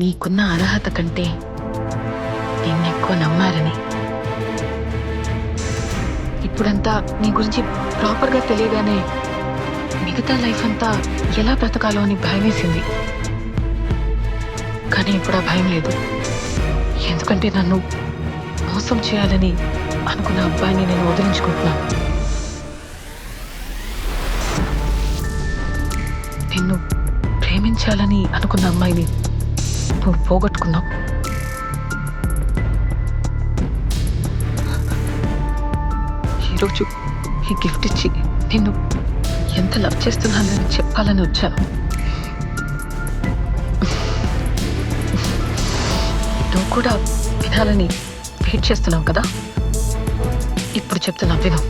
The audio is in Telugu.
నీకున్న అర్హత కంటే నిన్నెక్కువ నమ్మారని. ఇప్పుడంతా నీ గురించి ప్రాపర్గా తెలియగానే మిగతా లైఫ్ అంతా ఎలా బ్రతకాలో అని భయం వేసింది. కానీ ఇప్పుడు ఆ భయం లేదు. ఎందుకంటే నన్ను మోసం చేయాలని అనుకున్న అబ్బాయిని నేను వదిలించుకుంటున్నాను. నిన్ను ప్రేమించాలని అనుకున్న అమ్మాయిని నువ్వు పోగొట్టుకున్నావు ఈరోజు ఈ గిఫ్ట్ ఇచ్చి నిన్ను ఎంత లవ్ చేస్తున్నానని చెప్పాలని వచ్చాను. నువ్వు కూడా వినాలని వెయిట్ చేస్తున్నావు కదా? ఇప్పుడు చెప్తున్నా విను.